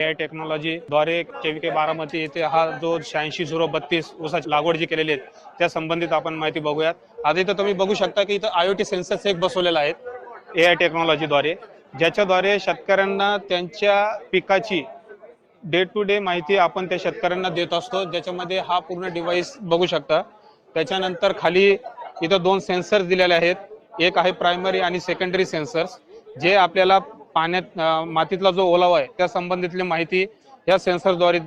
ए टेक्नॉलॉजीद्वारे KVK Baramati येथे हा जो शहाऐंशी झिरो बत्तीस ऊसाची लागवड जी केलेली आहे त्या संबंधित आपण माहिती बघूयात. आता इथं तुम्ही बघू शकता की इथं आयओटी सेन्सर्स एक बसवलेला आहेत ए आय टेक्नॉलॉजीद्वारे ज्याच्याद्वारे शेतकऱ्यांना त्यांच्या पिकाची डे टू डे माहिती आपण त्या शेतकऱ्यांना देत असतो. ज्याच्यामध्ये हा पूर्ण डिव्हाइस बघू शकता. त्याच्यानंतर खाली इथं दोन सेन्सर्स दिलेले आहेत. एक आहे प्रायमरी आणि सेकंडरी सेन्सर्स जे आपल्याला पाण्यात मातीतला जो ओलावा आहे त्या संबंधितली माहिती या सेन्सरद्वारे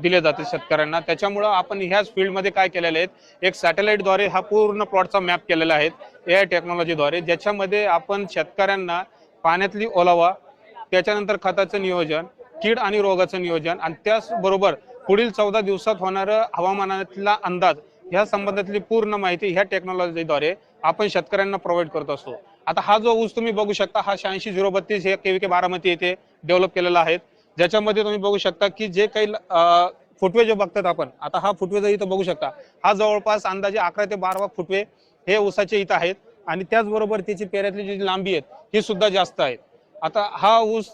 दिले जाते शेतकऱ्यांना. त्याच्यामुळं आपण ह्याच फील्डमध्ये काय केलेले आहेत एक सॅटेलाइटद्वारे हा पूर्ण प्लॉटचा मॅप केलेला आहे ए आय टेक्नॉलॉजीद्वारे ज्याच्यामध्ये आपण शेतकऱ्यांना पाण्यातली ओलावा त्याच्यानंतर खताचं नियोजन कीड आणि रोगाचं नियोजन आणि त्याचबरोबर पुढील चौदा दिवसात होणारं हवामानातला अंदाज ह्या संबंधातली पूर्ण माहिती ह्या टेक्नॉलॉजीद्वारे आपण शेतकऱ्यांना प्रोव्हाइड करत असतो. आता हा जो ऊस तुम्ही बघू शकता हा शहाऐंशी झिरो बत्तीस हे केव्ही के बारामती येथे डेव्हलप केलेला आहे. ज्याच्यामध्ये तुम्ही बघू शकता की जे काही फुटवे जे बघतात आपण आता हा फुटवे जर इथं बघू शकता हा जवळपास अंदाजे अकरा ते बारा फुटवे हे ऊसाचे इथं आहेत आणि त्याचबरोबर त्याची पेऱ्यातली जी लांबी आहेत ही सुद्धा जास्त आहे आता हा ऊस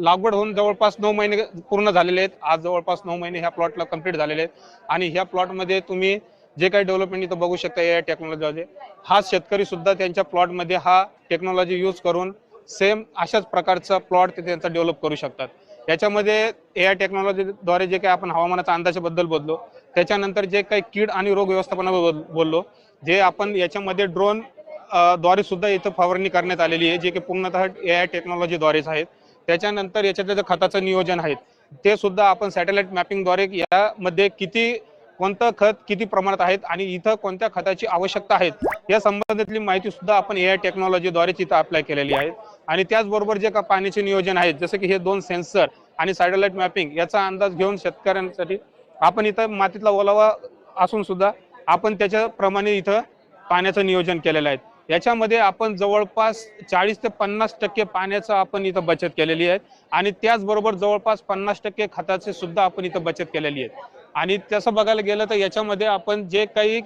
लागवड होऊन जवळपास नऊ महिने पूर्ण झालेले आहेत. आज जवळपास नऊ महिने ह्या प्लॉटला कंप्लीट झालेले आहेत. आणि ह्या प्लॉटमध्ये तुम्ही जे काही डेव्हलपमेंट इथं बघू शकता या टेक्नॉलॉजी हा शेतकरी सुद्धा त्यांच्या प्लॉटमध्ये हा टेक्नॉलॉजी यूज करून सेम अशाच प्रकारचा प्लॉट ते त्यांचा डेव्हलप करू शकतात. याच्यामध्ये ए आय टेक्नॉलॉजीद्वारे जे काही आपण हवामानाच्या अंदाजाबद्दल बोललो त्याच्यानंतर जे काही कीड आणि रोग व्यवस्थापनाबद्दल बोललो जे आपण याच्यामध्ये ड्रोनद्वारे सुद्धा इथं फवारणी करण्यात आलेली आहे जे की पूर्णतः ए आय टेक्नॉलॉजीद्वारेच आहेत. त्याच्यानंतर याच्यातलं जे खताचं नियोजन आहे ते सुद्धा आपण सॅटेलाइट मॅपिंगद्वारे यामध्ये किती कोणतं खत किती प्रमाणात आहेत आणि इथं कोणत्या खताची आवश्यकता आहेत या संबंधातली माहिती सुद्धा आपण ए आय टेक्नॉलॉजीद्वारे तिथं अप्लाय केलेली आहे. आणि त्याचबरोबर जे का पाण्याचे नियोजन आहेत जसं की हे दोन सेन्सर आणि सॅटेलाइट मॅपिंग याचा अंदाज घेऊन शेतकऱ्यांसाठी आपण इथं मातीतला ओलावा असून सुद्धा आपण त्याच्याप्रमाणे इथं पाण्याचं नियोजन केलेलं आहे. याच्यामध्ये आपण जवळपास चाळीस ते पन्नास टक्के पाण्याचं आपण इथं बचत केलेली आहे आणि त्याचबरोबर जवळपास पन्नास टक्के खताचे सुद्धा आपण इथं बचत केलेली आहे. आणि तसं बघायला गेलं तर याच्यामध्ये आपण जे काही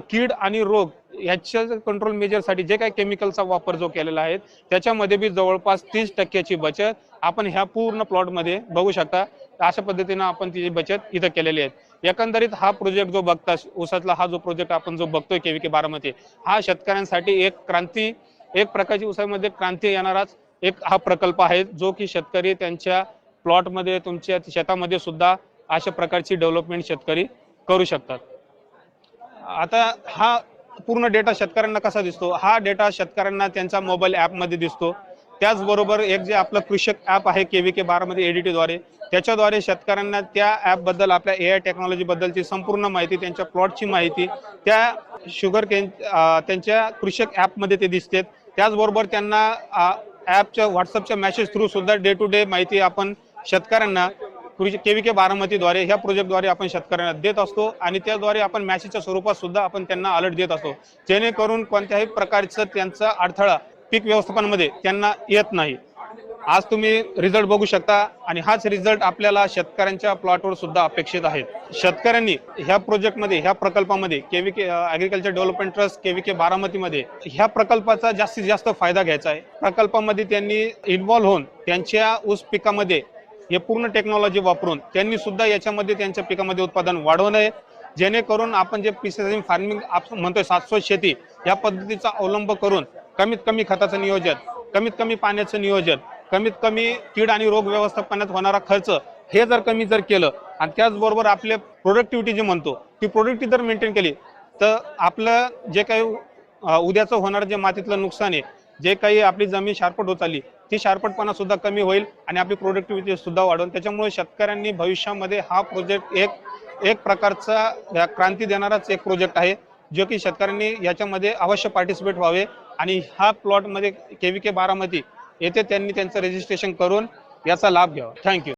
कीड आणि रोग याच्या कंट्रोल मेजरसाठी जे काही केमिकलचा वापर जो केलेला आहे त्याच्यामध्ये बी जवळपास तीस टक्क्याची बचत आपण ह्या पूर्ण प्लॉटमध्ये बघू शकता. अशा पद्धतीनं आपण तिची बचत इथं केलेली आहे. एकंदरीत हा प्रोजेक्ट जो बघता ऊसातला हा जो प्रोजेक्ट आपण जो बघतोय केव्ही के बारामती हा शेतकऱ्यांसाठी एक क्रांती एक प्रकारची ऊसामध्ये क्रांती येणाराच एक हा प्रकल्प आहे जो की शेतकरी त्यांच्या प्लॉटमध्ये तुमच्या शेतामध्ये सुद्धा अशा प्रकारची डेव्हलपमेंट शेतकरी करू शकतात. आता हा पूर्ण डेटा शेतकऱ्यांना कसा दिसतो? हा डेटा शेतकऱ्यांना त्यांच्या मोबाईल ॲपमध्ये दिसतो. त्याचबरोबर एक जे आपलं कृषक ॲप आहे के व्ही के बारामध्ये एडीटीद्वारे त्याच्याद्वारे शेतकऱ्यांना त्या ॲपबद्दल आपल्या ए आय टेक्नॉलॉजीबद्दलची संपूर्ण माहिती त्यांच्या प्लॉटची माहिती त्या शुगर केन त्यांच्या कृषक ॲपमध्ये ते दिसते त्याचबरोबर त्यांना ॲपच्या व्हॉट्सअपच्या मॅसेज थ्रू सुद्धा डे टू डे माहिती आपण शेतकऱ्यांना कृषी के व्ही के बारामतीद्वारे ह्या प्रोजेक्टद्वारे आपण शेतकऱ्यांना देत असतो आणि त्याद्वारे आपण मॅसेजच्या स्वरूपात सुद्धा आपण त्यांना अलर्ट देत असतो. जेणेकरून कोणत्याही प्रकारचं त्यांचा अडथळा पीक व्यवस्थापनामध्ये त्यांना येत नाही. आज तुम्ही रिझल्ट बघू शकता आणि हाच रिझल्ट आपल्याला शेतकऱ्यांच्या प्लॉटवर सुद्धा अपेक्षित आहेत शेतकऱ्यांनी ह्या प्रोजेक्टमध्ये ह्या प्रकल्पामध्ये K V K agriculture development trust K V K बारामतीमध्ये ह्या प्रकल्पाचा जास्तीत जास्त फायदा घ्यायचा आहे. प्रकल्पामध्ये त्यांनी इन्व्हॉल्व्ह होऊन त्यांच्या ऊस पिकामध्ये हे पूर्ण टेक्नॉलॉजी वापरून त्यांनी सुद्धा याच्यामध्ये त्यांच्या पिकामध्ये उत्पादन वाढवू नये जेणेकरून आपण जे प्रिसिजन फार्मिंग आपण म्हणतोय शाश्वत शेती या पद्धतीचा अवलंब करून कमीत कमी खताचं नियोजन कमीत कमी पाण्याचं नियोजन कमीत कमी कीड आणि रोग व्यवस्थापनात होणारा खर्च हे जर कमी जर केलं आणि त्याचबरोबर आपले प्रोडक्टिव्हिटी जी म्हणतो ती प्रोडक्टिव्हिटी जर मेंटेन केली तर आपलं जे काही उद्याचं होणारं जे मातीतलं नुकसान आहे जे काही आपली जमीन शारपट होत आली ती शार्पटपणा सुद्धा कमी होईल आणि आपली प्रोडक्टिव्हिटी सुद्धा वाढवून त्याच्यामुळे शेतकऱ्यांनी भविष्यामध्ये हा प्रोजेक्ट एक एक प्रकारचा क्रांती देणाराच एक प्रोजेक्ट आहे जो की शेतकऱ्यांनी याच्यामध्ये अवश्य पार्टिसिपेट व्हावे. आणि हा प्लॉटमध्ये के व्ही के बारामती येथे त्यांनी त्यांचं रजिस्ट्रेशन करून याचा लाभ घ्यावा. थँक्यू